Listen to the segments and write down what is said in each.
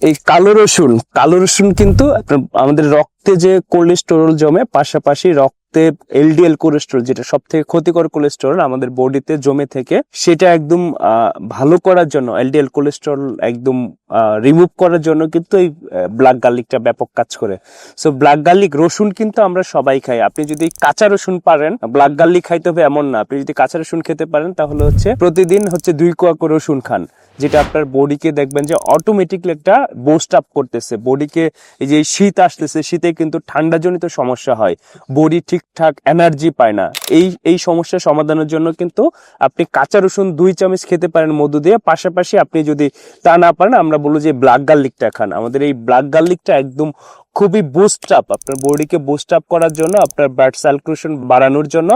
এই কালো রসুন কালো রসুন কিন্তু আমাদের রক্তে যে কোলেস্টেরল জমে, পাশাপাশি রক্তে এলডিএল কোলেস্টেরল যেটা সব থেকে ক্ষতিকর কোলেস্টেরল আমাদের বডিতে জমে থেকে, সেটা একদম ভালো করার জন্য এলডিএল কোলেস্টেরল একদম রিমুভ করার জন্য কিন্তু এই ব্ল্যাক গার্লিকটা ব্যাপক কাজ করে। সো ব্ল্যাক গার্লিক রসুন কিন্তু আমরা সবাই খাই। আপনি যদি কাঁচা রসুন পারেন ব্ল্যাক গার্লিক খাইতে হবে এমন না। আপনি যদি কাঁচা রসুন খেতে পারেন, তাহলে হচ্ছে প্রতিদিন হচ্ছে দুই কোয়া করে রসুন খান, যেটা আপনার বডিকে দেখবেন যে অটোমেটিকলি একটা বোস্ট আপ করতেছে। বডিকে এই যে শীত আসতেছে, শীতে কিন্তু ঠান্ডাজনিত সমস্যা হয়। বডি ঠিকঠাক এনার্জি পায় না। এই এই সমস্যা সমাধানের জন্য কিন্তু আপনি কাঁচা রসুন দুই চামচ খেতে পারেন মধু দিয়ে। পাশাপাশি আপনি যদি তা না পারেন, আমরা বলব যে ব্ল্যাক গার্লিকটা খান। আমাদের এই ব্ল্যাক গার্লিকটা একদম খুবই বুস্ট আপ আপনার বডিকে বুস্ট আপ করার জন্য, আপনার ব্লাড সার্কুলেশন বাড়ানোর জন্য,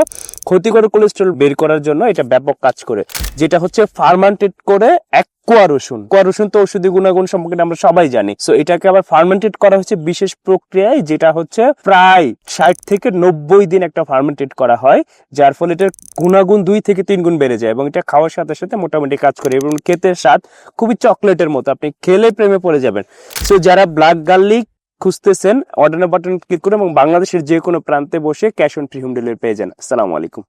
ক্ষতিকর কোলেস্ট্রল বের করার জন্য এটা ব্যাপক কাজ করে। যেটা হচ্ছে ফার্মান্টেড করে এক কোয়া রসুন। কোয়া রসুন তো ঔষধি গুণাগুণ সম্পর্কে আমরা সবাই জানি। সো এটাকে আবার ফার্মেন্টেড করা হচ্ছে বিশেষ প্রক্রিয়ায়, যেটা হচ্ছে প্রায় ষাট থেকে নব্বই দিন একটা ফার্মেন্টেড করা হয়, যার ফলে এটার গুণাগুণ দুই থেকে তিন গুণ বেড়ে যায় এবং এটা খাওয়ার সাথে সাথে মোটামুটি কাজ করে এবং খেতে স্বাদ খুবই চকলেটের মতো। আপনি খেলে প্রেমে পড়ে যাবেন। সো যারা ব্ল্যাক গার্লিক খুঁজতেছেন অর্ডার বাটন ক্লিক করে এবং বাংলাদেশের যে কোনো প্রান্তে বসে cash on free home delivery পেয়ে যান। আসসালামু আলাইকুম।